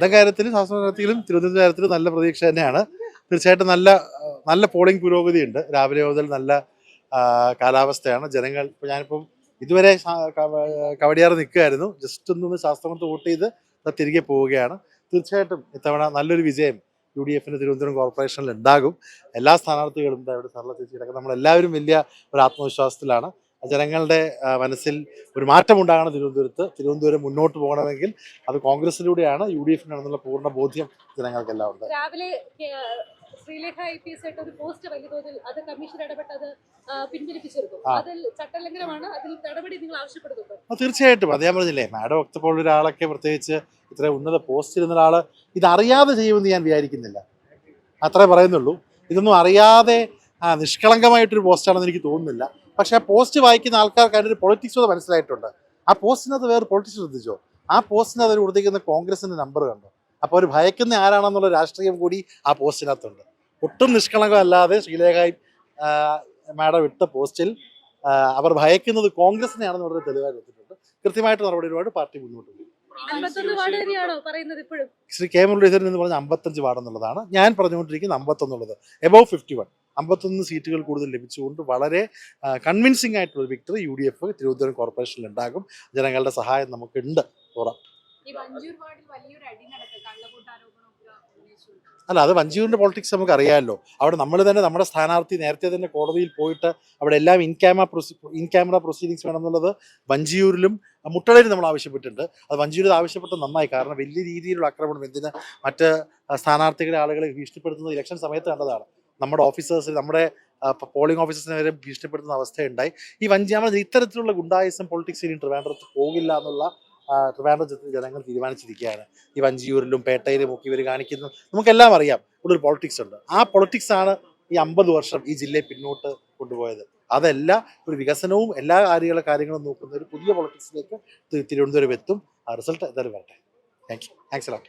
സ്വന്തം കാര്യത്തിൽ ശാസ്ത്ര കാര്യത്തിലും തിരുവനന്തപുരം കാര്യത്തിലും നല്ല പ്രതീക്ഷ തന്നെയാണ്. തീർച്ചയായിട്ടും നല്ല നല്ല പോളിംഗ് പുരോഗതിയുണ്ട്. രാവിലെ മുതൽ നല്ല കാലാവസ്ഥയാണ്. ജനങ്ങൾ ഇപ്പോൾ ഞാനിപ്പം ഇതുവരെ കവടിയാറ് നിൽക്കുമായിരുന്നു ജസ്റ്റ് ഒന്ന് ശാസ്ത്രമത്ത് വോട്ട് ചെയ്ത് തിരികെ പോവുകയാണ്. തീർച്ചയായിട്ടും ഇത്തവണ നല്ലൊരു വിജയം യു ഡി എഫിന് തിരുവനന്തപുരം കോർപ്പറേഷനിൽ ഉണ്ടാകും. എല്ലാ സ്ഥാനാർത്ഥികളും ഇവിടെ സർല നമ്മളെല്ലാവരും വലിയ ഒരു ആത്മവിശ്വാസത്തിലാണ്. ജനങ്ങളുടെ മനസ്സിൽ ഒരു മാറ്റം ഉണ്ടാകണം തിരുവനന്തപുരത്ത് തിരുവനന്തപുരം മുന്നോട്ട് പോകണമെങ്കിൽ അത് കോൺഗ്രസിലൂടെയാണ് യു ഡി എഫിനാണെന്നുള്ള പൂർണ ബോധ്യം ജനങ്ങൾക്കെല്ലാം ഉണ്ട് രാവിലെ ശ്രീലേഖ ഐ പി എസ് ആയിട്ട് ഒരു പോസ്റ്റ് വലിയ തോതിൽ അത് കമ്മീഷൻ ഇടപെട്ട് അത് പിൻവലിപ്പിച്ചിരുന്നു. അതിൽ ചട്ടലംഘനമാണ് അതിൽ നടപടി നിങ്ങൾ ആവശ്യപ്പെടുന്നുണ്ടോ? തീർച്ചയായിട്ടും. അത് ഞാൻ പറഞ്ഞില്ലേ മാഡം ഒക്ടപ്പോൾ ഒരാളൊക്കെ പ്രത്യേകിച്ച് ഇത്ര ഉന്നത പോസ്റ്റിൽ ഇരുന്ന ഒരാൾ ഇതറിയാതെ ചെയ്യുമെന്ന് ഞാൻ വിചാരിക്കുന്നില്ല. അത്രേ പറയുന്നുള്ളൂ. ഇതൊന്നും അറിയാതെ നിഷ്കളങ്കമായിട്ടൊരു പോസ്റ്റാണെന്ന് എനിക്ക് തോന്നുന്നില്ല. പക്ഷെ ആ പോസ്റ്റ് വായിക്കുന്ന ആൾക്കാർക്ക് അതിന്റെ ഒരു പൊളിറ്റിക്സ് മനസ്സിലായിട്ടുണ്ട്. ആ പോസ്റ്റിനകത്ത് വേറെ പൊളിറ്റിക്സ് ശ്രദ്ധിച്ചോ? ആ പോസ്റ്റിനകത്ത് അവർ കൊടുത്തിരിക്കുന്ന കോൺഗ്രസിന്റെ നമ്പർ കണ്ടു? അപ്പോൾ അവർ ഭയക്കുന്ന ആരാണെന്നുള്ള രാഷ്ട്രീയം കൂടി ആ പോസ്റ്റിനകത്തുണ്ട്. ഒട്ടും നിഷ്കളങ്കമല്ലാതെ ശ്രീലേഖായി മാഡം ഇട്ട പോസ്റ്റിൽ അവർ ഭയക്കുന്നത് കോൺഗ്രസിനെയാണെന്ന് പറഞ്ഞ തെളിവായി കൊടുത്തിട്ടുണ്ട്. കൃത്യമായിട്ട് നടപടിയുമായിട്ട് പാർട്ടി മുന്നോട്ട് പോകും ശ്രീ കെ മുരളീധരൻ എന്ന് പറഞ്ഞ അമ്പത്തഞ്ച് വാർഡ് എന്നുള്ളതാണ്. ഞാൻ പറഞ്ഞുകൊണ്ടിരിക്കുന്നത് അമ്പത്തൊന്നുള്ളത്. എബോവ് ഫിഫ്റ്റി വൺ അമ്പത്തൊന്ന് സീറ്റുകൾ കൂടുതൽ ലഭിച്ചുകൊണ്ട് വളരെ കൺവിൻസിംഗ് ആയിട്ടുള്ള ഒരു victory U D F Thiruvananthapuram കോർപ്പറേഷനിൽ ഉണ്ടാകും. ജനങ്ങളുടെ സഹായം നമുക്കുണ്ട്. ഉന്നയിച്ചുകൊണ്ട്. അല്ല അത് വഞ്ചിയൂരിന്റെ പോളിറ്റിക്സ് നമുക്ക് അറിയാമല്ലോ അവിടെ നമ്മൾ തന്നെ നമ്മുടെ സ്ഥാനാർത്ഥി നേരത്തെ തന്നെ കോടതിയിൽ പോയിട്ട് അവിടെ എല്ലാം ഇൻ ക്യാമറ പ്രൊസീ ഇൻ ക്യാമറ പ്രൊസീഡിങ്സ് വേണമെന്നുള്ളത് വഞ്ചിയൂരിലും മുട്ടളയിലും നമ്മൾ ആവശ്യപ്പെട്ടിട്ടുണ്ട്. അത് വഞ്ചിയൂരിൽ ആവശ്യപ്പെട്ട നന്നായി. കാരണം വലിയ രീതിയിലുള്ള ആക്രമണം എന്തിന് മറ്റ് സ്ഥാനാർത്ഥികളെ ആളുകളെ ഭീഷണിപ്പെടുത്തുന്നത് ഇലക്ഷൻ സമയത്ത് കണ്ടതാണ്. നമ്മുടെ ഓഫീസേഴ്സ് നമ്മുടെ പോളിംഗ് ഓഫീസേഴ്സിനെ വരെ ഭീഷണിപ്പെടുത്തുന്ന അവസ്ഥയുണ്ടായി. ഈ വഞ്ചിയാമ ഇത്തരത്തിലുള്ള ഗുണ്ടായിസം പൊളിറ്റിക്സ് ഇനി ട്രിവാൻഡ്രത്ത് പോകില്ല എന്നുള്ള ട്രിവാൻഡ്രത്തിൽ ട്രിവാൻഡ്രത്ത് ജനങ്ങൾ തീരുമാനിച്ചിരിക്കുകയാണ്. ഈ വഞ്ചിയൂരിലും പേട്ടയിലും ഒക്കെ ഇവർ കാണിക്കുന്നു നമുക്കെല്ലാം അറിയാം. ഇവിടെ ഒരു പൊളിറ്റിക്സ് ഉണ്ട്. ആ പൊളിറ്റിക്സ് ആണ് ഈ അമ്പത് വർഷം ഈ ജില്ലയെ പിന്നോട്ട് കൊണ്ടുപോയത്. അതല്ല ഒരു വികസനവും എല്ലാ കാര്യങ്ങളും കാര്യങ്ങളും നോക്കുന്ന ഒരു പുതിയ പൊളിറ്റിക്സിലേക്ക് തിരുവനന്തപുരം എത്തും. ആ റിസൾട്ട് എന്തായാലും വരട്ടെ. Thank you thanks lot